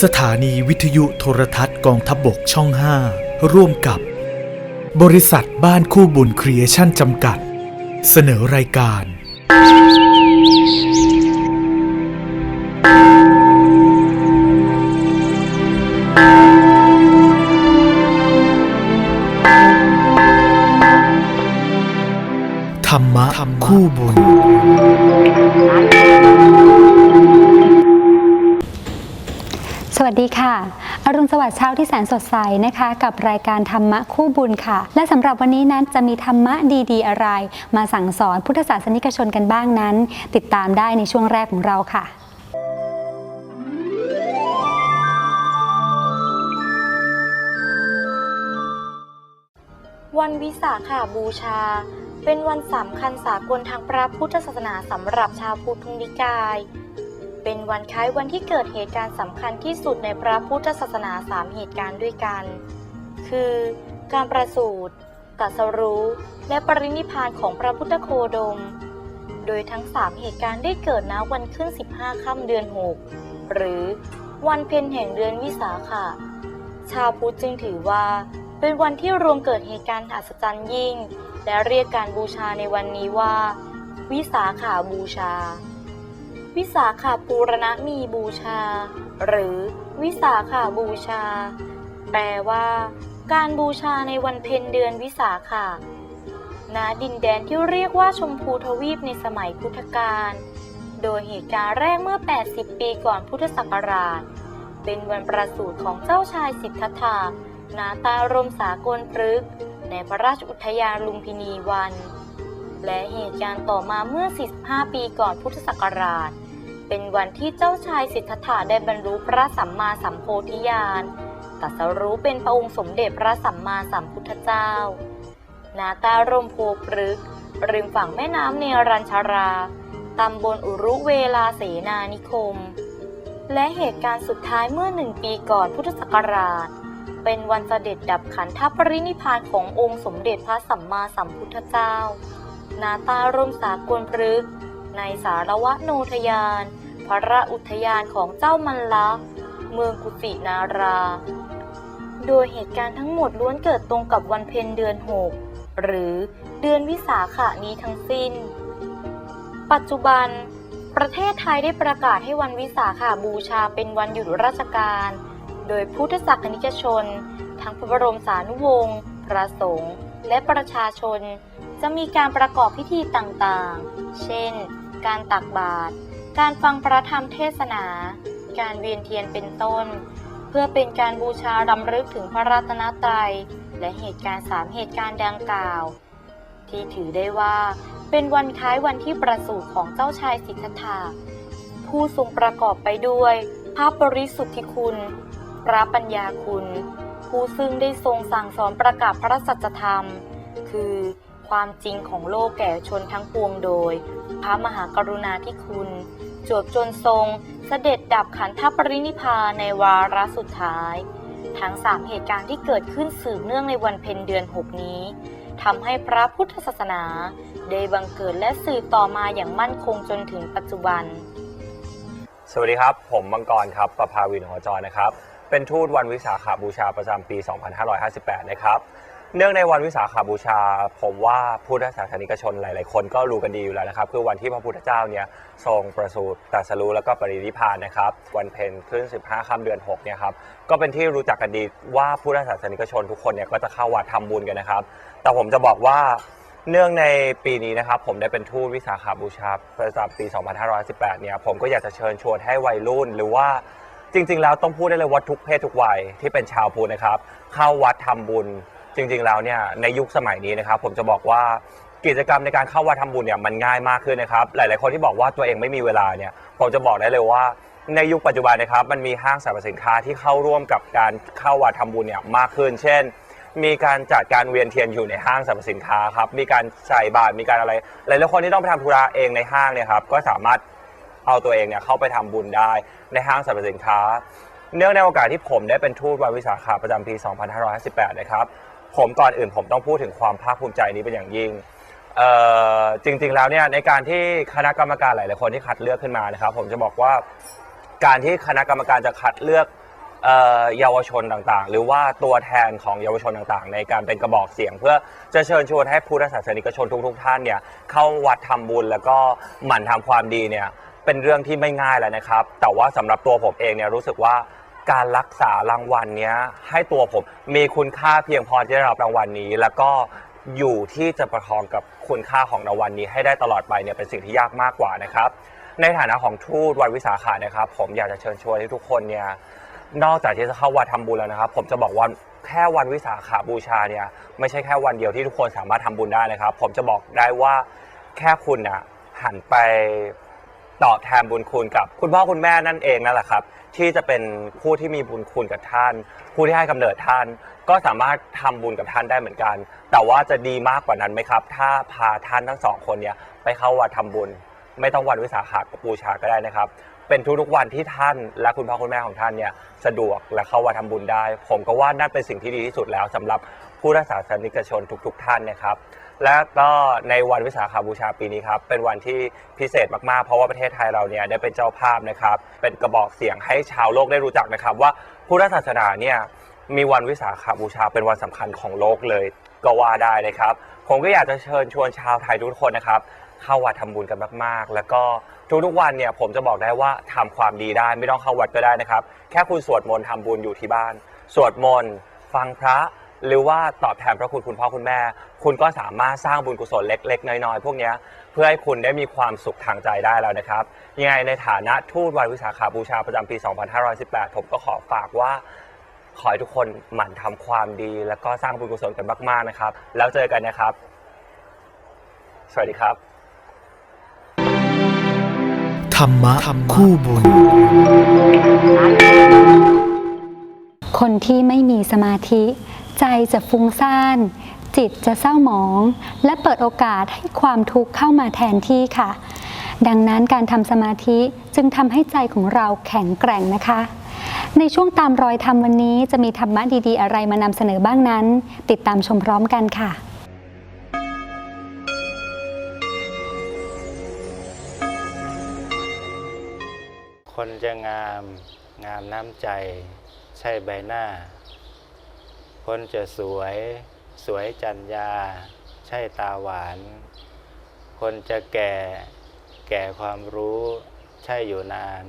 สถานีวิทยุโทรทัศน์กองทัพบบกช่อง 5 ร่วมกับ บริษัทบ้านคู่บุญครีเอชั่นจำกัด เสนอรายการ ธรรมะคู่บุญ วัสดีค่ะ อรุณสวัสดิ์เช้าที่แสนสดใสนะคะ กับรายการธรรมะคู่บุญค่ะ และสำหรับวันนี้นั้นจะมีธรรมะดีๆ อะไร มาสั่งสอนพุทธศาสนิกชนกันบ้างนั้น ติดตามได้ในช่วงแรกของเราค่ะวันวิสาขาบูชา เป็นวันสำคัญสากลทางพระพุทธศาสนาสำหรับชาวพุทธนิกาย เป็นวันคล้ายวันที่เกิดเหตุการณ์สำคัญที่สุดในพระพุทธศาสนาสามเหตุการณ์ด้วยกัน คือ การประสูติตรัสรู้ และปรินิพพานของพระพุทธโคดม โดยทั้งสามเหตุการณ์ได้เกิดณวันขึ้น 15 ค่ำเดือน 6 หรือวันเพ็ญแห่งเดือนวิสาขะ ชาวพุทธจึงถือว่า เป็นวันที่รวมเกิดเหตุการณ์อัศจรรย์ยิ่ง และเรียกการบูชาในวันนี้ว่า วิสาขาบูชา วิสาขาปูรณะมีบูชา หรือวิสาขาบูชา แปลว่า การบูชาในวันเพ็ญเดือนวิสาขาณดินแดนที่เรียกว่าชมพูทวีปในสมัยพุทธกาลโดยเหตุการณ์แรกเมื่อ 80 ปีก่อนพุทธศักราช เป็นวันประสูติของเจ้าชายสิทธัตถะนาตารมสากลพฤกษ์ในพระราชอุทยานลุมพินีวัน และเหตุการณ์ต่อมาเมื่อ 45 ปีก่อนพุทธศักราช เป็นวันที่เจ้าชายสิทธัตถะได้บรรลุพระสัมมาสัมโพธิญาณตรัสรู้เป็นพระองค์สมเด็จพระสัมมาสัมพุทธเจ้า นาตารมโพพฤกษ์ริมฝั่งแม่น้ำเนรัญชารา ตำบลอุรุเวลาเสนานิคม และเหตุการณ์สุดท้ายเมื่อหนึ่งปีก่อนพุทธศักราช เป็นวันเสด็จดับขันธปรินิพพานขององค์สมเด็จพระสัมมาสัมพุทธเจ้า นาตารมสากลพฤกษ์ในสารวะโนทยาน พระอุทยานของเจ้ามันละเมืองกุสินารา โดยเหตุการณ์ทั้งหมดล้วนเกิดตรงกับวันเพ็ญเดือน6หรือเดือนวิสาขะนี้ทั้งสิ้น ปัจจุบัน ประเทศไทยได้ประกาศให้วันวิสาขาบูชาเป็นวันหยุดราชการ โดยพุทธศาสนิกชน ทั้งพระบรมสานุวงศ์พระสงฆ์และประชาชน จะมีการประกอบพิธีต่างๆ เช่น การตักบาตร การฟังพระธรรมเทศนา การเวียนเทียนเป็นต้น เพื่อเป็นการบูชารำลึกถึงพระรัตนตรัย และเหตุการณ์สามเหตุการณ์ดังกล่าว ที่ถือได้ว่าเป็นวันคล้ายวันที่ประสูติของเจ้าชายสิทธัตถะผู้ทรงประกอบไปด้วยพระบริสุทธิคุณ พระปัญญาคุณ ผู้ซึ่งได้ทรงสั่งสอนประกาศพระสัจธรรม คือความจริงของโลกแก่ชนทั้งปวงโดย พระมหากรุณาธิคุณ จวบจนทรงเสด็จดับขันธปรินิพพานในวาระสุดท้าย ทั้งสามเหตุการณ์ที่เกิดขึ้นสืบเนื่องในวันเพ็ญเดือนหกนี้ทำให้พระพุทธศาสนา ได้บังเกิดและสืบต่อมาอย่างมั่นคงจนถึงปัจจุบัน สวัสดีครับ ผมมังกรครับประภาวินหัวจรนะครับ เป็นทูตวันวิสาขาบูชาประจำปี 2558 นะครับ เนื่องในวันวิสาขาบูชา ผมว่าพุทธศาสนิกชนหลาย ๆ คนก็รู้กันดีอยู่แล้วนะครับ คือวันที่พระพุทธเจ้าเนี่ยทรงประสูติตรัสรู้แล้วก็ปรินิพพานนะครับ วันเพ็ญขึ้น 15ค่ำเดือน6เนี่ยครับก็เป็นที่รู้จักกันดีว่าพุทธศาสนิกชนทุกคนเนี่ยก็จะเข้าวัดทำบุญกันนะครับ แต่ผมจะบอกว่าเนื่องในปีนี้นะครับ ผมได้เป็นทูตวิสาขาบูชาประจำปี 2518 เนี่ยผมก็อยากจะเชิญชวนให้วัยรุ่น หรือว่าจริง ๆ แล้วต้องพูดได้เลยว่าทุกเพศทุกวัยที่เป็นชาวพุทธนะครับ เข้าวัดทำบุญ จริงๆแล้วเนี่ยในยุคสมัยนี้นะครับผมจะบอกว่ากิจกรรมในการเข้าวัดทำบุญเนี่ยมันง่ายมากขึ้นนะครับหลายๆคนที่บอกว่าตัวเองไม่มีเวลาเนี่ยผมจะบอกได้เลยว่าในยุคปัจจุบันนะครับมันมีห้างสรรพสินค้าที่เข้าร่วมกับการเข้าวัดทำบุญเนี่ยมากขึ้น เช่น มีการจัดการเวียนเทียนอยู่ในห้างสรรพสินค้าครับมีการใส่บาตรมีการอะไรหลายๆคนที่ต้องไปทำธุระเองในห้างเนี่ยครับก็สามารถเอาตัวเองเนี่ยเข้าไปทำบุญได้ในห้างสรรพสินค้า เนื่องในโอกาสที่ผมได้เป็นทูตวันวิสาขาประจำปี 2558 นะครับ ผมก่อนอื่นผมต้องพูดถึงความภาคภูมิใจนี้เป็นอย่างยิ่งเอ่อจริงๆแล้วเนี่ยในการที่คณะกรรมการหลายๆคนที่คัดเลือกขึ้นมานะครับ ผมจะบอกว่าการที่คณะกรรมการจะคัดเลือกเอ่อเยาวชนต่างๆ หรือว่าตัวแทนของเยาวชนต่างๆ ในการเป็นกระบอกเสียง เพื่อจะเชิญชวนให้พุทธศาสนิกชนทุก ๆ ท่านเนี่ยเข้าวัดทำบุญแล้วก็หมั่นทำความดีเนี่ยเป็นเรื่องที่ไม่ง่ายแล้วนะครับ แต่ว่าสำหรับตัวผมเองเนี่ยรู้สึกว่า การรักษารางวัลเนี้ยให้ตัวผมมีคุณค่าเพียงพอที่จะรับรางวัลนี้ แล้วก็อยู่ที่จะประคองกับคุณค่าของรางวัลนี้ให้ได้ตลอดไปเนี่ยเป็นสิ่งที่ยากมากกว่านะครับ ในฐานะของทูตวันวิสาขานะครับ ผมอยากจะเชิญชวนให้ทุกคนเนี่ยนอกจากที่จะเข้าวัดทำบุญแล้วนะครับ ผมจะบอกว่าแค่วันวิสาขาบูชาเนี่ยไม่ใช่แค่วันเดียวที่ทุกคนสามารถทำบุญได้นะครับ ผมจะบอกได้ว่าแค่คุณนะหันไปตอบแทนบุญคุณกับคุณพ่อคุณแม่นั่นเองนั่นแหละครับ ที่จะเป็นผู้ที่มีบุญคุณกับท่าน ผู้ที่ให้กำเนิดท่าน ก็สามารถทำบุญกับท่านได้เหมือนกัน แต่ว่าจะดีมากกว่านั้นไหมครับ ถ้าพาท่านทั้งสองคนเนี่ยไปเข้าวัดทำบุญ ไม่ต้องวันวิสาขบูชาก็ได้นะครับ เป็นทุกๆวันที่ท่านและคุณพ่อคุณแม่ของท่านเนี่ยสะดวกและเข้าวัดทำบุญได้ ผมก็ว่านั่นเป็นสิ่งที่ดีที่สุดแล้วสำหรับผู้รักษาสนิกชนทุก ๆ ท่านนะครับ และก็ในวันวิสาขบูชาปีนี้ครับ เป็นวันที่พิเศษมากๆ เพราะว่าประเทศไทยเราเนี่ยได้เป็นเจ้าภาพนะครับ เป็นกระบอกเสียงให้ชาวโลกได้รู้จักนะครับ ว่าพุทธศาสนาเนี่ยมีวันวิสาขบูชาเป็นวันสำคัญของโลกเลยก็ว่าได้นะครับ ผมก็อยากจะเชิญชวนชาวไทยทุกคนนะครับเข้าวัดทำบุญกันมากๆ แล้วก็ทุกๆวันเนี่ยผมจะบอกได้ว่าทำความดีได้ไม่ต้องเข้าวัดก็ได้นะครับ แค่คุณสวดมนต์ทำบุญอยู่ที่บ้าน สวดมนต์ฟังพระหรือว่าตอบแทนพระคุณคุณพ่อคุณแม่ คุณก็สามารถสร้างบุญกุศลเล็ก ๆ น้อยๆ พวกเนี้ยเพื่อให้คุณได้มีความสุขทางใจได้แล้วนะครับยังไงในฐานะทูตวันวิสาขาบูชาประจำปี 2518 ผมก็ขอฝากว่าขอให้ทุกคนหมั่นทำความดี แล้วก็สร้างบุญกุศลกันมากๆนะครับ แล้วเจอกันนะครับ สวัสดีครับ ธรรมะคู่บุญ คนที่ไม่มีสมาธิ ใจจะฟุ้งซ่าน จิตจะเศร้าหมอง และเปิดโอกาสให้ความทุกข์เข้ามาแทนที่ค่ะ ดังนั้นการทำสมาธิจึงทำให้ใจของเราแข็งแกร่งนะคะ ในช่วงตามรอยธรรมวันนี้จะมีธรรมะดีๆ อะไรมานำเสนอบ้างนั้น ติดตามชมพร้อมกันค่ะคนจะงามงามน้ำใจ ใช่ใบหน้า คนจะสวย สวยจัญญา ใช่ตาหวาน คนจะแก่แก่ความรู้ ใช่อยู่นาน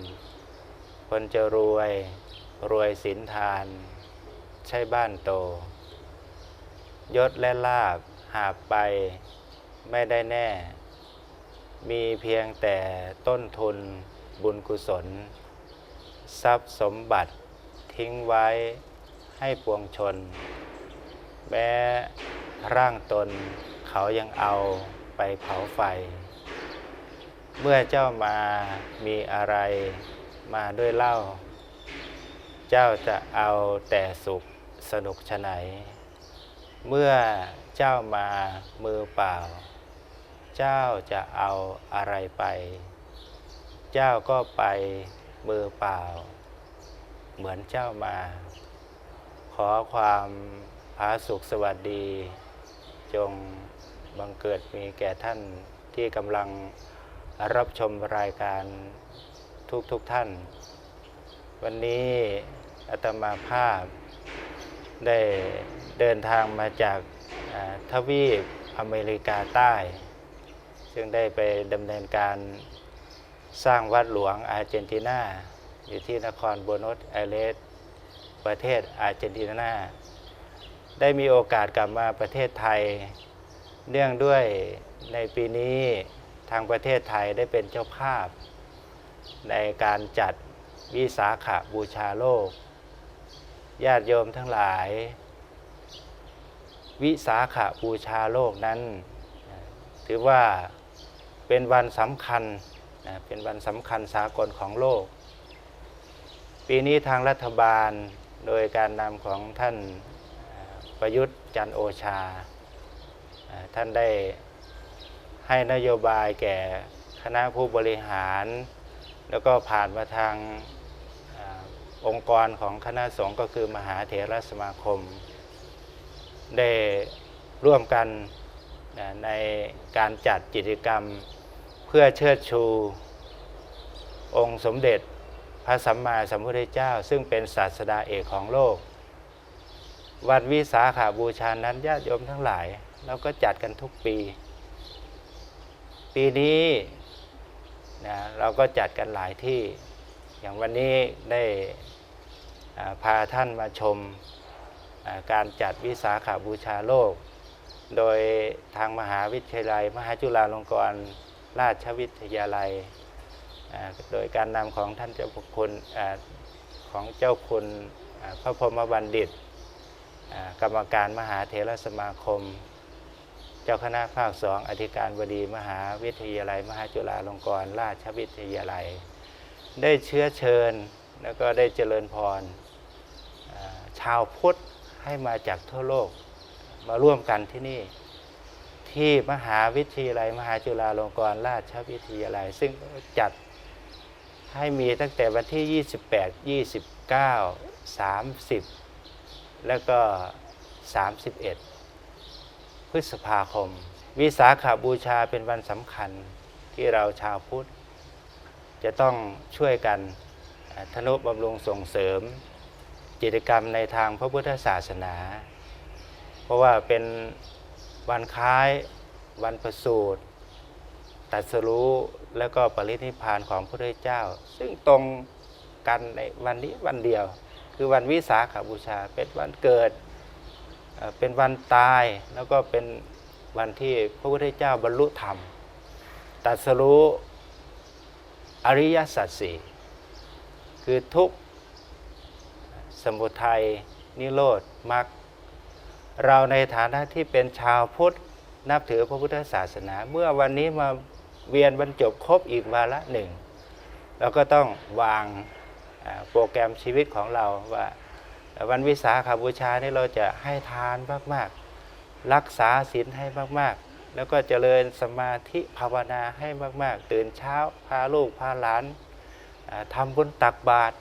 คนจะรวยรวยสินทาน ใช่บ้านโต ยศและลาบหาบไปไม่ได้แน่ มีเพียงแต่ต้นทุนบุญกุศล ทรัพย์สมบัติทิ้งไว้ให้ปวงชน แม้ร่างตนเขายังเอาไปเผาไฟ เมื่อเจ้ามามีอะไรมาด้วยเล่า เจ้าจะเอาแต่สุขสนุกชะไหน เมื่อเจ้ามามือเปล่า เจ้าจะเอาอะไรไป เจ้าก็ไปมือเปล่า เหมือนเจ้ามา ขอความ ผาสุขสวัสดี จงบังเกิดมีแก่ท่านที่กำลังรับชมรายการทุกทุกท่าน วันนี้อาตมาภาพได้เดินทางมาจากทวีปอเมริกาใต้ ซึ่งได้ไปดำเนินการสร้างวัดหลวงอาร์เจนตินา อยู่ที่นครโบโนสไอเรสประเทศอาร์เจนตินา ได้มีโอกาสกลับมาประเทศไทย เนื่องด้วยในปีนี้ทางประเทศไทยได้เป็นเจ้าภาพ ในการจัดวิสาขบูชาโลก ญาติโยมทั้งหลาย วิสาขบูชาโลกนั้น ถือว่าเป็นวันสำคัญเป็นวันสำคัญสากลของโลก ปีนี้ทางรัฐบาลโดยการนำของท่าน ประยุทธ์จันโอชา ท่านได้ให้นโยบายแก่คณะผู้บริหาร แล้วก็ผ่านมาทางอองค์กรของคณะสงฆ์ก็คือมหาเถรสมาคม ได้ร่วมกันในการจัดกิจกรรมเพื่อเชิดชู องค์สมเด็จพระสัมมาสัมพุทธเจ้า ซึ่งเป็นศาสดาเอกของโลก วันวิสาขาบูชานั้นญาติโยมทั้งหลายเราก็จัดกันทุกปี ปีนี้นะเราก็จัดกันหลายที่ อย่างวันนี้ได้พาท่านมาชมการจัดวิสาขาบูชาโลก โดยทางมหาวิทยาลัย มหาจุฬาลงกรณราชวิทยาลัย โดยการนำของท่านเจ้าคุณของเจ้าคุณพระพรหมบัณฑิต กรรมการมหาเถรสมาคม เจ้าคณะภาคสองอธิการบดีมหาวิทยาลัย มหาจุฬาลงกรณราชวิทยาลัย ได้เชื้อเชิญแล้วก็ได้เจริญพรชาวพุทธให้มาจากทั่วโลกมาร่วมกันที่นี่ ที่มหาวิทยาลัย มหาจุฬาลงกรณราชวิทยาลัย ซึ่งจัดให้มีตั้งแต่วันที่ 28 29 30 แล้วก็ 31 พฤษภาคม วิสาขาบูชาเป็นวันสำคัญที่เราชาวพุทธ จะต้องช่วยกันอ่าทนุบำรุงส่งเสริม กิจกรรมในทางพระพุทธศาสนา เพราะว่าเป็นวันคล้ายวันประสูติตรัสรู้แล้วก็ปรินิพานของพระพุทธเจ้า ซึ่งตรงกันในวันนี้วันเดียว คือวันวิสาขบูชา เป็นวันเกิด เป็นวันตายแล้วก็เป็นวันที่พระพุทธเจ้าบรรลุธรรมตรัสรู้อริยสัจสี่คือทุกข์สมุทัยนิโรธมรรคเราในฐานะที่เป็นชาวพุทธนับถือพระพุทธศาสนา เมื่อวันนี้มาเวียนบรรจบครบอีกวาระหนึ่งเราก็ต้องวาง โปรแกรมชีวิตของเราว่าวันวิสาขบูชานี่เราจะให้ทานมากๆ รักษาศีลให้มากๆ แล้วก็เจริญสมาธิภาวนาให้มากๆ ตื่นเช้าพาลูกพาหลานอ่าทำบุญตักบาตร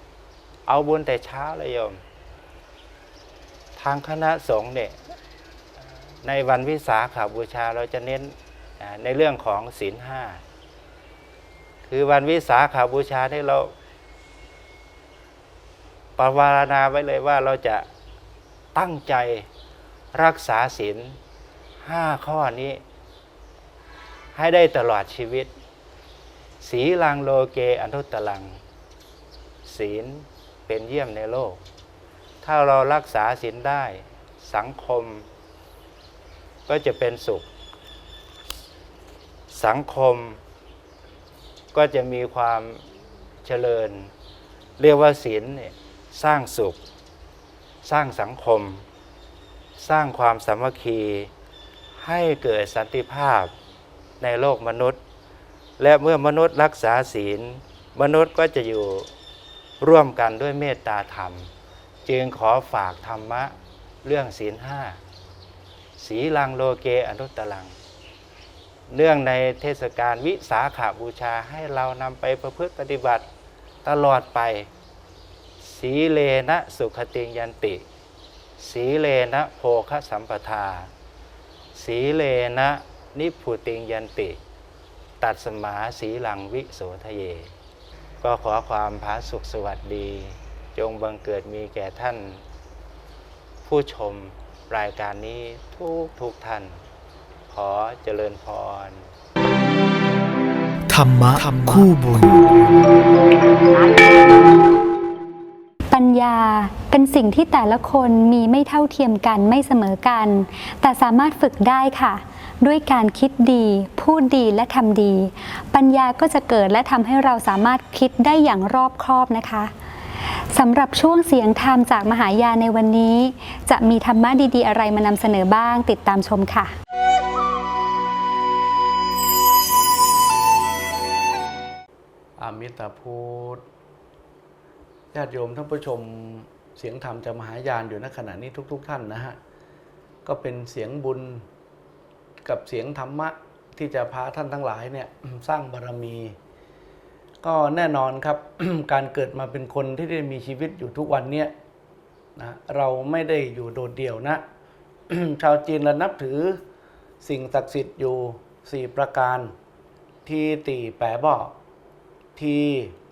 เอาบุญแต่เช้าเลยโยม ทางคณะสงฆ์เนี่ยในวันวิสาขาบูชาเราจะเน้นในเรื่องของศีลห้าคือวันวิสาขาบูชาที่เรา ปรวารณาไว้เลยว่าเราจะตั้งใจรักษาศีลห้าข้อนี้ ให้ได้ตลอดชีวิตสีลังโลเกอนุตตลัง ศีลเป็นเยี่ยมในโลก ถ้าเรารักษาศีลได้สังคม ก็จะเป็นสุข สังคม ก็จะมีความเจริญ เรียกว่าศีลเนี่ย สร้างสุข สร้างสังคม สร้างความสามัคคี ให้เกิดสันติภาพในโลกมนุษย์ และเมื่อมนุษย์รักษาศีล มนุษย์ก็จะอยู่ร่วมกันด้วยเมตตาธรรม จึงขอฝากธรรมะเรื่องศีลห้าสีลังโลเกอนุตตลัง เนื่องในเทศกาลวิสาขาบูชาให้เรานำไปประพฤติปฏิบัติตลอดไป สีเลนะสุขติงยันติ สีเลนะโภคสัมปทา สีเลนะนิพุติยันติ ตัดสมาสีหลังวิโสทะเย ก็ขอความผาสุขสวัสดี จงบังเกิดมีแก่ท่าน ผู้ชมรายการนี้ทุกทุกท่าน ขอเจริญพรธรรมะคู่บุญ ปัญญาเป็นสิ่งที่แต่ละคนมีไม่เท่าเทียมกันไม่เสมอกัน แต่สามารถฝึกได้ค่ะ ด้วยการคิดดี พูดดีและทำดี ปัญญาก็จะเกิดและทำให้เราสามารถคิดได้อย่างรอบคอบนะคะสำหรับช่วงเสียงธรรมจากมหายาในวันนี้ จะมีธรรมะดีๆ อะไรมานำเสนอบ้างติดตามชมค่ะ อมิตาพุทธ ญาติโยมท่านผู้ชมเสียงธรรมจะมหายานอยู่ณขณะนี้ทุกๆท่านนะฮะก็เป็นเสียงบุญกับเสียงธรรมะที่จะพาท่านทั้งหลายเนี่ยสร้างบารมี ก็แน่นอนครับ การเกิดมาเป็นคนที่ได้มีชีวิตอยู่ทุกวันเนี้ยนะเราไม่ได้อยู่โดดเดี่ยวนะ ชาวจีนเรานับถือสิ่งศักดิ์สิทธิ์อยู่สี่ประการ ที่ตีแปะบอกที่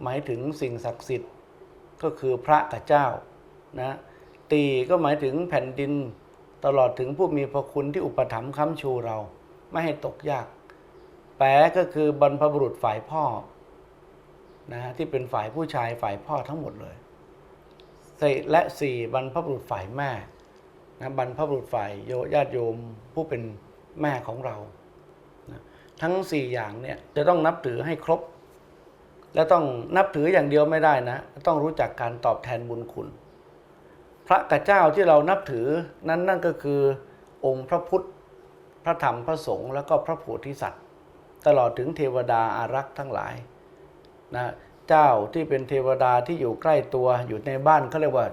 หมายถึงสิ่งศักดิ์สิทธิ์ ก็คือพระกับเจ้านะตีก็หมายถึงแผ่นดินตลอดถึงผู้มีพระคุณที่อุปถัมภ์ค้ำชูเรา ไม่ให้ตกยาก แปะก็คือบรรพบุรุษฝ่ายพ่อนะฮะที่เป็นฝ่ายผู้ชายฝ่ายพ่อทั้งหมดเลยสและสี่บรรพบุรุษฝ่ายแม่นะบรรพบุรุษฝ่ายโยญาติโยมผู้เป็นแม่ของเรานะทั้งสี่อย่างเนี่ยจะต้องนับถือให้ครบ และต้องนับถืออย่างเดียวไม่ได้นะ ต้องรู้จักการตอบแทนบุญคุณ พระกับเจ้าที่เรานับถือนั้นนั่นก็คือ องค์พระพุทธ พระธรรมพระสงฆ์แล้วก็พระโพธิสัตว์ ตลอดถึงเทวดาอารักษ์ทั้งหลายนะเจ้าที่เป็นเทวดาที่อยู่ใกล้ตัวอยู่ในบ้านเขาเรียกว่า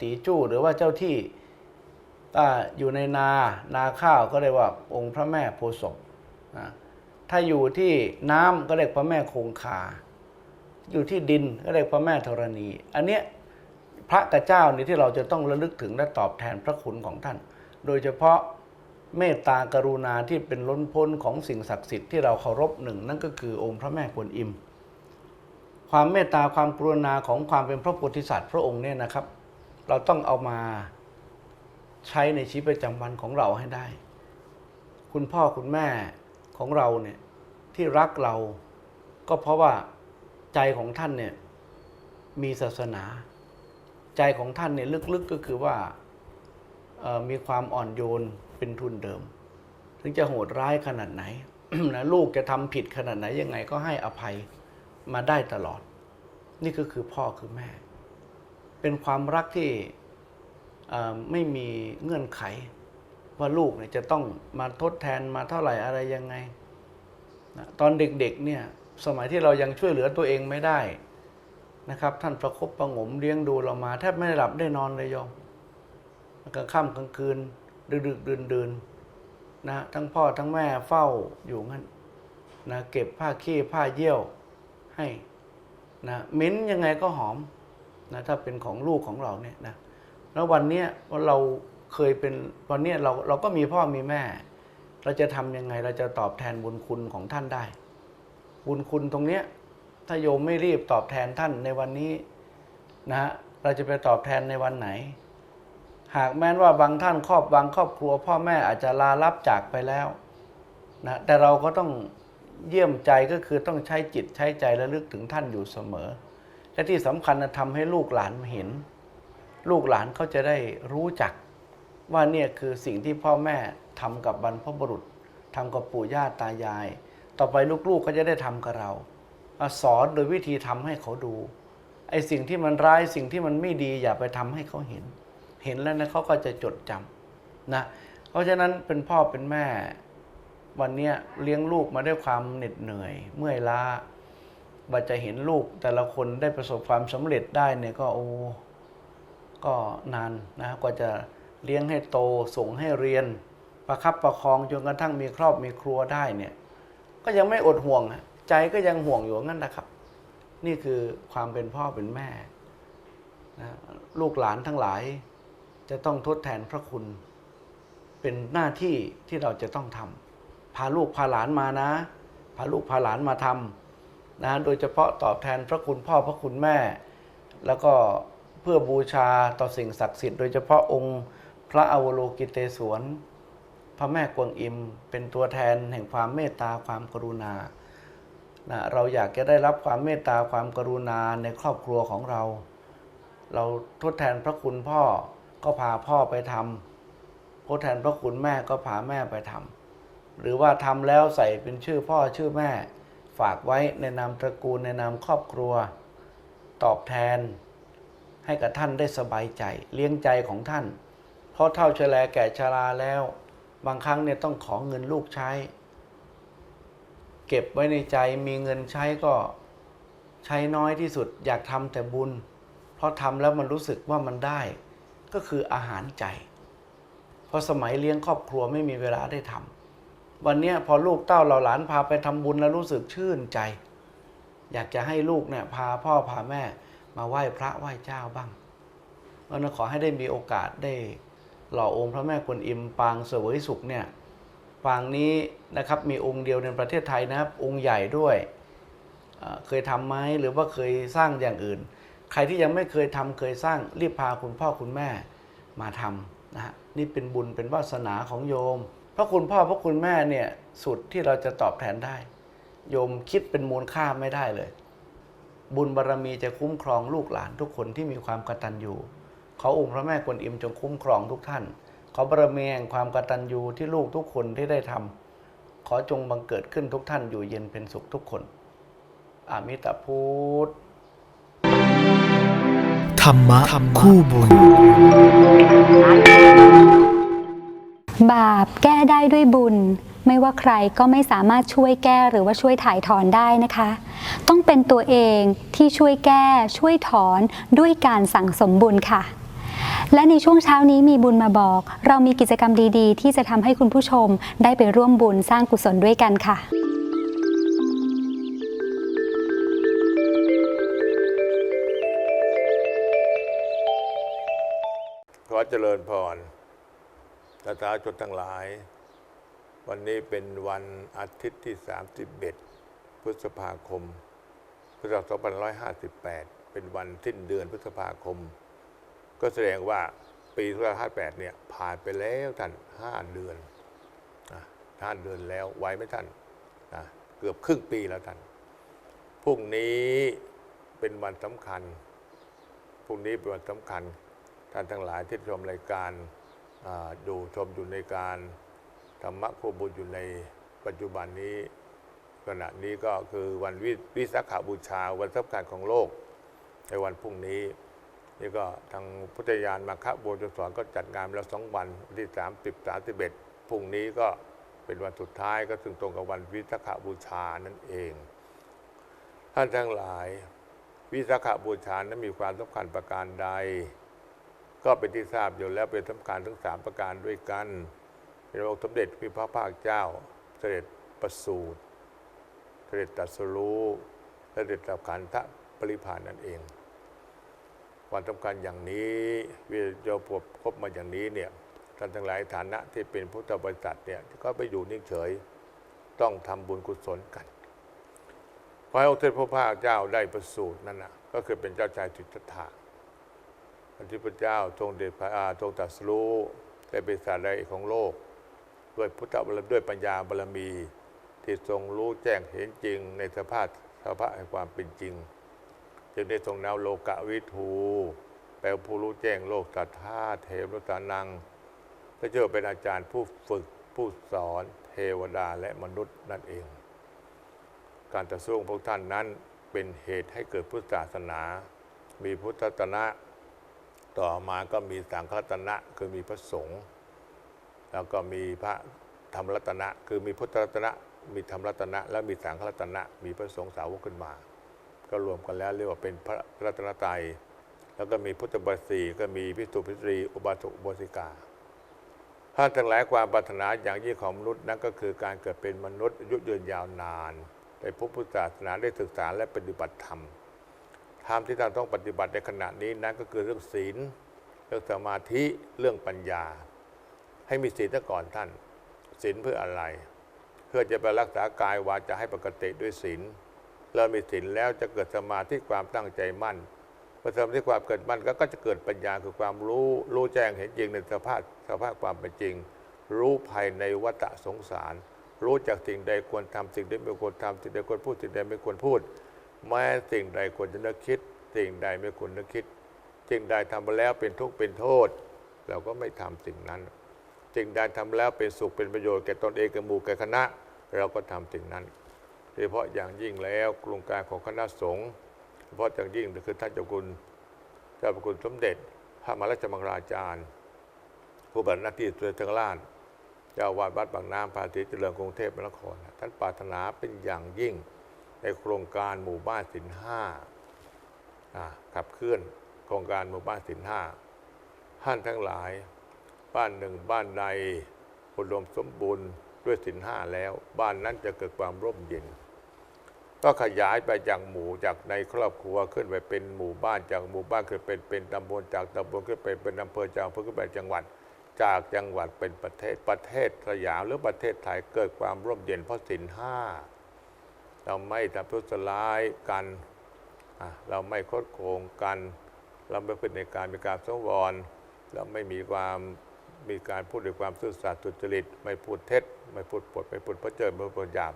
ตีจู้หรือว่าเจ้าที่อยู่ในนานาข้าวก็เรียกว่าองค์พระแม่โพศพนะถ้าอยู่ที่น้ำก็เรียกพระแม่คงคา อยู่ที่ดินก็เรียกพระแม่ธรณี อันเนี้ยพระกับเจ้านี่ที่เราจะต้องระลึกถึงและตอบแทนพระคุณของท่าน โดยเฉพาะเมตตากรุณาที่เป็นล้นพ้นของสิ่งศักดิ์สิทธิ์ที่เราเคารพหนึ่งนั่นก็คือองค์พระแม่กวนอิม ความเมตตาความกรุณาของความเป็นพระโพธิสัตว์พระองค์เนี่ยนะครับ เราต้องเอามาใช้ในชีวิตประจำวันของเราให้ได้ คุณพ่อคุณแม่ของเราเนี่ยที่รักเราก็เพราะว่า ใจของท่านเนี่ยมีศาสนา ใจของท่านเนี่ยลึกๆก็คือว่ามีความอ่อนโยนเป็นทุนเดิม ถึงจะโหดร้ายขนาดไหนนะลูกจะทำผิดขนาดไหนยังไงก็ให้อภัยมาได้ตลอด นี่ก็คือพ่อคือแม่ เป็นความรักที่ไม่มีเงื่อนไข ว่าลูกเนี่ยจะต้องมาทดแทนมาเท่าไหร่อะไรยังไงนะตอนเด็กๆเนี่ย สมัยที่เรายังช่วยเหลือตัวเองไม่ได้นะครับ ท่านประคบประงมเลี้ยงดูเรามา แทบไม่ได้หลับได้นอนเลยโยมกลางค่ำกลางคืน ดึกๆดื่นๆนะทั้งพ่อทั้งแม่เฝ้าอยู่งั้นนะเก็บผ้าขี้ผ้าเยี่ยวให้นะมิ้นยังไงก็หอมนะถ้าเป็นของลูกของเราเนี่ยนะแล้ววันนี้ว่าเราเคยเป็นวันนี้เราเราก็มีพ่อมีแม่ เราจะทำยังไงเราจะตอบแทนบุญคุณของท่านได้ บุญคุณตรงเนี้ยถ้าโยมไม่รีบตอบแทนท่านในวันนี้นะฮะเราจะไปตอบแทนในวันไหน หากแม้นว่าบางท่านครอบบางครอบครัว พ่อแม่อาจจะลาลับจากไปแล้วนะแต่เราก็ต้องเยี่ยมใจก็คือต้องใช้จิตใช้ใจและลึกถึงท่านอยู่เสมอ และที่สำคัญนะทำให้ลูกหลานเห็น ลูกหลานเขาจะได้รู้จัก ว่าเนี่ยคือสิ่งที่พ่อแม่ทำกับบรรพบุรุษทำกับปู่ย่าตายาย ต่อไปลูกๆก็จะได้ทำกับเราสอนโดยวิธีทำให้เขาดูไอ้สิ่งที่มันร้ายสิ่งที่มันไม่ดีอย่าไปทำให้เขาเห็น เห็นแล้วนะเขาก็จะจดจำนะเพราะฉะนั้นเป็นพ่อเป็นแม่ วันเนี้ยเลี้ยงลูกมาด้วยความเหน็ดเหนื่อย เมื่อยล้าว่าจะเห็นลูกแต่ละคนได้ประสบความสำเร็จได้เนี่ยก็โอ้ก็นานนะกว่าจะเลี้ยงให้โตส่งให้เรียน ประคับประคองจนกระทั่งมีครอบมีครัวได้เนี่ย ก็ยังไม่อดห่วงใจก็ยังห่วงอยู่งั้นนะครับ นี่คือความเป็นพ่อเป็นแม่นะลูกหลานทั้งหลาย จะต้องทดแทนพระคุณ เป็นหน้าที่ที่เราจะต้องทำพาลูกพาหลานมานะ พาลูกพาหลานมาทำนะโดยเฉพาะตอบแทนพระคุณพ่อพระคุณแม่ แล้วก็เพื่อบูชาต่อสิ่งศักดิ์สิทธิ์โดยเฉพาะองค์พระอวโลกิเตศวร พระแม่กวงอิม เป็นตัวแทนแห่งความเมตตาความกรุณานะเราอยากจะได้รับความเมตตาความกรุณาในครอบครัวของเรา เราทดแทนพระคุณพ่อก็พาพ่อไปทำทดแทนพระคุณแม่ก็พาแม่ไปทำหรือว่าทำแล้วใส่เป็นชื่อพ่อชื่อแม่ ฝากไว้ในนามตระกูลในนามครอบครัว ตอบแทน ให้กับท่านได้สบายใจ เลี้ยงใจของท่าน เพราะเท่าชแลแก่ชราแล้ว บางครั้งเนี่ยต้องขอเงินลูกใช้ เก็บไว้ในใจมีเงินใช้ก็ใช้น้อยที่สุด อยากทำแต่บุญ เพราะทำแล้วมันรู้สึกว่ามันได้ ก็คืออาหารใจ เพราะสมัยเลี้ยงครอบครัวไม่มีเวลาได้ทำวันนี้พอลูกเต้าเราหลานพาไปทำบุญแล้วรู้สึกชื่นใจ อยากจะให้ลูกเนี่ยพาพ่อพาแม่มาไหว้พระไหว้เจ้าบ้างเพราะนั้นขอให้ได้มีโอกาสได้ หล่อองค์พระแม่กวนอิมปางเสวยสุขเนี่ยปางนี้นะครับมีองค์เดียวในประเทศไทยนะครับ องค์ใหญ่ด้วยเคยทำไหมหรือว่าเคยสร้างอย่างอื่น ใครที่ยังไม่เคยทำเคยสร้างรีบพาคุณพ่อคุณแม่มาทำนะฮะนี่เป็นบุญเป็นวาสนาของโยม เพราะคุณพ่อเพราะคุณแม่เนี่ยสุดที่เราจะตอบแทนได้ โยมคิดเป็นมูลค่าไม่ได้เลย บุญบารรมีจะคุ้มครองลูกหลานทุกคนที่มีความกตัญญู ขอองค์พระแม่กวนอิมจงคุ้มครองทุกท่าน ขอบารมีแห่งความกตัญญูที่ลูกทุกคนที่ได้ทำขอจงบังเกิดขึ้นทุกท่านอยู่เย็นเป็นสุขทุกคน อามิตาพุทธธรรมะคู่บุญ บาปแก้ได้ด้วยบุญ ไม่ว่าใครก็ไม่สามารถช่วยแก้หรือว่าช่วยถ่ายถอนได้นะคะ ต้องเป็นตัวเองที่ช่วยแก้ช่วยถอนด้วยการสั่งสมบุญค่ะ และในช่วงเช้านี้มีบุญมาบอก เรามีกิจกรรมดีๆ ที่จะทำให้คุณผู้ชมได้ไปร่วมบุญสร้างกุศลด้วยกันค่ะขอเจริญพรสาธาชนทั้งหลาย วันนี้เป็นวันอาทิตย์ที่ 31 พฤษภาคม พุทธศักราช2558 เป็นวันสิ้นเดือนพฤษภาคม ก็แสดงว่าปี2558เนี่ยผ่านไปแล้วท่าน5เดือนนะห้าเดือนแล้วไวไหมท่านเกือบครึ่งปีแล้วท่านพรุ่งนี้เป็นวันสำคัญพรุ่งนี้เป็นวันสำคัญ ท่านทั้งหลายที่ชมรายการดูชมอยู่ในการธรรมะคู่บุญอยู่ในปัจจุบันนี้ขณะนี้ก็คือวันวิวิสาขาบูชาวันสำคัญของโลกในวันพรุ่งนี้ นี่ก็ทางพุทธยานมาคะโบราณสอนก็จัดงานแล้วสองวันวันที่30 31พรุ่งนี้ก็เป็นวันสุดท้ายก็ถึงตรงกับวันวิสาขาบูชานั่นเอง ท่านทั้งหลาย วิสาขาบูชานั้นมีความสำคัญประการใด ก็เป็นที่ทราบอยู่แล้วเป็นสำคัญทั้งสามประการด้วยกันเป็นองค์สมเด็จพระพระภาคเจ้า เสด็จประสูติเสด็จตัสรู้และเสด็จดับขันธปริพานนั่นเอง ความสำคัญอย่างนี้วิโยพบครบมาอย่างนี้เนี่ยท่านทั้งหลายฐานะที่เป็นพุทธบริษัทเนี่ยก็ไปอยู่นิ่งเฉยต้องทำบุญกุศลกันพระองค์เสด็จพระภาคเจ้าได้ประสูตินั่นนะก็คือเป็นเจ้าชายสิทธัตถะพระที่พระเจ้าทรงเดชพระอาทรงตรัสรู้ได้เป็นศาสาเอกของโลก ด้วยพุทธบารมีด้วยปัญญาบารมี ที่ทรงรู้แจ้งเห็นจริงในสภาพสภาพแห่งความเป็นจริง จึงได้ทรงแนวโลกวิทูแปลผู้รู้แจ้งโลกสัทธาเทวตานัง พระเจ้าเป็นอาจารย์ผู้ฝึกผู้สอนเทวดาและมนุษย์นั่นเอง การต่อสู้ของพวกท่านนั้นเป็นเหตุให้เกิดพุทธศาสนา มีพุทธศาสนาต่อมาก็มีสังฆตนะคือมีพระสงฆ์แล้วก็มีพระธรรมรัตนะ คือมีพุทธรัตนะ มีธรรมรัตนะ แล้วมีสังฆรัตนะ มีพระสงฆ์สาวกขึ้นมา ก็รวมกันแล้วเรียกว่าเป็นพระรัตนตรัย แล้วก็มีพุทธบริษีก็มีพิสุพิตรีอุบาสกอุบาสิกาท่านทั้งหลายความปรารถนาอย่างยิ่งของมนุษย์นั้นก็คือการเกิดเป็นมนุษย์อายุยืนยาวนานได้พบพุทธศาสนาได้ศึกษาและปฏิบัติธรรมธรรมที่ท่านต้องปฏิบัติในขณะนี้นั้นก็คือเรื่องศีล เรื่องสมาธิเรื่องปัญญา ให้มีศีลซะก่อนท่านศีลเพื่ออะไร เพื่อจะไปรักษากายวาจะให้ปกติด้วยศีล เริ่มมีศีลแล้วจะเกิดสมาธิความตั้งใจมั่นพอสมาธิความเกิดมั่นก็ก็จะเกิดปัญญาคือความรู้รู้แจ้งเห็นจริงในสภาพสภาพความเป็นจริง รู้ภายในวัฏสงสาร รู้จากสิ่งใดควรทำสิ่งใดไม่ควรทำสิ่งใดควรพูดสิ่งใดไม่ควรพูด แม้สิ่งใดควรจะนึกคิด สิ่งใดไม่ควรนึกคิดสิ่งใดทำมาแล้วเป็นทุกข์เป็นโทษ เราก็ไม่ทำสิ่งนั้นสิ่งใดทำแล้วเป็นสุขเป็นประโยชน์แก่ตนเองแก่หมู่แก่คณะ เราก็ทำสิ่งนั้น โดยเฉพาะอย่างยิ่งแล้วโครงการของคณะสงฆ์เฉพาะอย่างยิ่งคือท่านเจ้าคุณเจ้าพระคุณสมเด็จ พระมหาราชมังคลาจารย์ ผู้บัตรหน้าที่สุดทั้งล้านเจ้าวาดวัดบางน้ำพาธิเจริญกรุงเทพมหานคร ท่านปรารถนาเป็นอย่างยิ่งในโครงการหมู่บ้านสินห้าอ่าขับเคลื่อนโครงการหมู่บ้านสินห้าท่านทั้งหลาย บ้านหนึ่งบ้านใดอุดมสมบูรณ์ด้วยสินห้าแล้ว บ้านนั้นจะเกิดความร่มเย็น ก็ขยายไปจากหมู่จากในครอบครัวขึ้นไปเป็นหมู่บ้านจากหมู่บ้านขึ้นเป็นเป็นตำบลจากตำบลขึ้นไปเป็นอำเภอจากอำเภอขึ้นไปจังหวัด จากจังหวัดเป็นประเทศประเทศสยามหรือประเทศไทยเกิดความร่มเย็นเพราะสินห้าเราไม่ทำทุษร้ายกันเราไม่คดโกงกัน เราไม่เป็นในการมีการสงวรเราไม่มีความมีการพูดด้วยความซื่อสัตย์สุจริต ไม่พูดเท็จ ไม่พูดปดไม่พูดเพ้อเจ้อไม่พูดหยาบ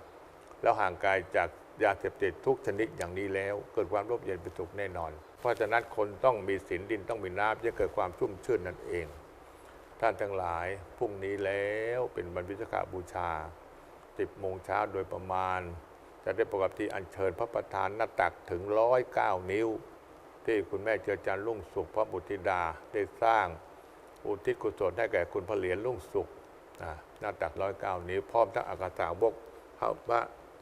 แล้วห่างไกลจาก ยาเสพติดทุกชนิดอย่างนี้แล้ว เกิดความร่มเย็นเป็นสุขแน่นอน เพราะฉะนั้นคนต้องมีศีลดินต้องมีน้ำจะเกิดความชุ่มชื่นนั่นเอง ท่านทั้งหลายพรุ่งนี้แล้วเป็นวันวิสาบูชา10โมงเช้าโดยประมาณ จะได้ประกอบที่อัญเชิญพระประธานหน้าตักถึง109นิ้ว ที่คุณแม่เจอจันรุ่งสุขพระบุตริดาได้สร้างอุทิศกุศลให้แก่คุณพระเหรียญรุ่งสุขหน้าตัก109นิ้วพร้อมทั้งอากาศาวกพระพระ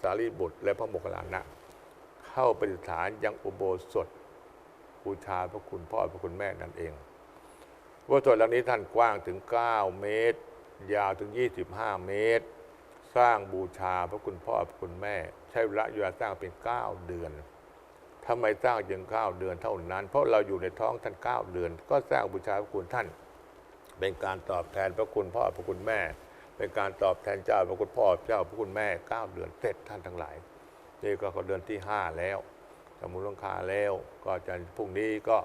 ารีบุตรและพระโมคคัลลานะ เข้าประดิฐานยังอุโบสถบูชาพระคุณพ่อพระคุณแม่นั่นเองอุโบสถหลังนี้ท่านกว้างถึง 9 เมตร ยาวถึง 25 เมตร สร้างบูชาพระคุณพ่อพระคุณแม่ ใช้เวลาอยู่สร้างเป็น 9 เดือนทำไมสร้างเพียง9 เดือนเท่านั้น เพราะเราอยู่ในท้องท่าน 9 เดือน ก็สร้างบูชาพระคุณท่าน เป็นการตอบแทนพระคุณพ่อพระคุณแม่ เป็นการตอบแทนเจ้าพระคุณพ่อเจ้าพระคุณแม่ 9 เดือนเสร็จท่านทั้งหลาย นี่ก็เดือนที่ 5 แล้วสมุนลงคาแล้ว ก็จะพรุ่งนี้ก็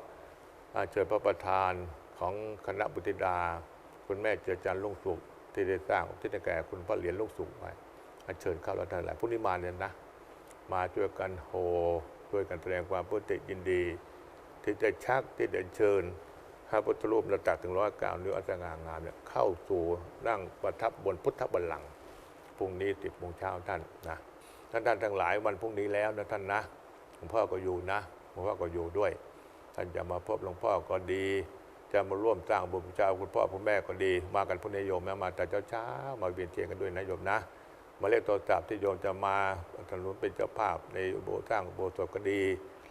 อาเชิญพระประธานของคณะบุตรธิดา คุณแม่เจอจันทร์ลุงสุขที่ได้สร้างที่ได้แก่คุณพ่อเหรียญลุงสุขไว้อัญเชิญเข้าแล้วทั้งหลายพรุ่งนี้มาเนี่ยนะ มาช่วยกันโฮช่วยกันแสดงความปลื้มปิติยินดี ที่จะชักที่จะเชิญ พระพุทธรูประดับถึงร้อยเก้านิ้วอัศงางามเนี่ยเข้าสู่นั่งประทับบนพุทธบัลลังก์พรุ่งนี้สิบโมงเช้าท่านนะท่านท่านทั้งหลายวันพรุ่งนี้แล้วนะท่านนะหลวงพ่อก็อยู่นะหลวงพ่อก็อยู่ด้วย ท่านจะมาพบหลวงพ่อก็ดี จะมาร่วมสร้างบุญเจ้าคุณพ่อคุณแม่ก็ดี มากันพุทธนิยมนะมาแต่เช้ามาเวียนเทียนกันด้วยนะโยมนะมาเลขโทรศัพท์ที่โยมจะมาถนนเป็นเจ้าภาพในโบสถสร้างโบสถก็ดี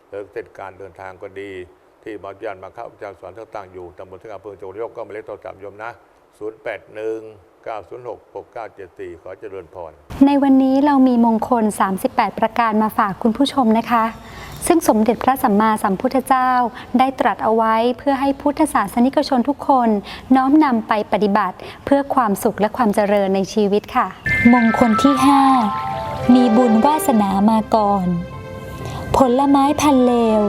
เรื่องเส้นการเดินทางก็ดี ที่บาญาณมาเข้าประจำสอนต่างๆอยู่ตำบลที่อำเภอจังหวัดระยองก็หมายเลขโทรศัพท์โยมนะ 081 906 6974 ขอเจริญพร ในวันนี้เรามีมงคล 38 ประการมาฝากคุณผู้ชมนะคะ ซึ่งสมเด็จพระสัมมาสัมพุทธเจ้าได้ตรัสเอาไว้เพื่อให้พุทธศาสนิกชนทุกคน น้อมนำไปปฏิบัติเพื่อความสุขและความเจริญในชีวิตค่ะ มงคลที่ 5 มีบุญวาสนามาก่อน ผลไม้พันธุ์เลว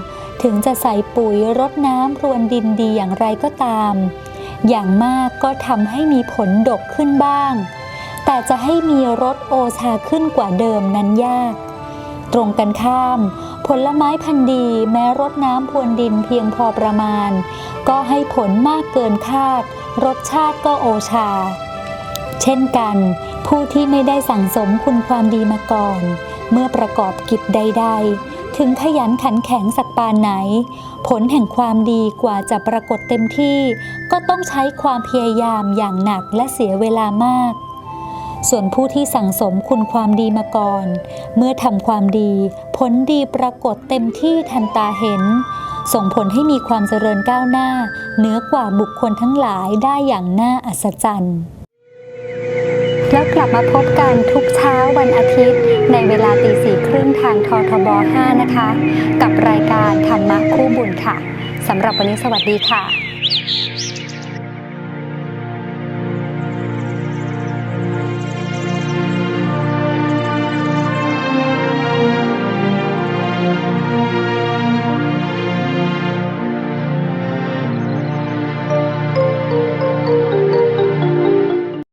ถึงจะใส่ปุ๋ยรดน้ำรวนดินดีอย่างไรก็ตาม อย่างมากก็ทำให้มีผลดกขึ้นบ้าง แต่จะให้มีรสโอชาขึ้นกว่าเดิมนั้นยาก ตรงกันข้าม ผลไม้พันธุ์ดีแม้รดน้ำพรวนดินเพียงพอประมาณ ก็ให้ผลมากเกินคาด รสชาติก็โอชา เช่นกัน ผู้ที่ไม่ได้สั่งสมคุณความดีมาก่อน เมื่อประกอบกิจใด ๆ ถึงขยันขันแข็งสักปานไหน ผลแห่งความดีกว่าจะปรากฏเต็มที่ ก็ต้องใช้ความพยายามอย่างหนักและเสียเวลามาก ส่วนผู้ที่สั่งสมคุณความดีมาก่อน เมื่อทำความดี ผลดีปรากฏเต็มที่ทันตาเห็น ส่งผลให้มีความเจริญก้าวหน้าเหนือกว่าบุคคลทั้งหลายได้อย่างน่าอัศจรรย์ แล้วกลับมาพบกันทุกเช้าวันอาทิตย์ ในเวลาตีสี่ครึ่งทางททบ 5 นะคะ กับรายการธรรมะคู่บุญค่ะสำหรับวันนี้สวัสดีค่ะ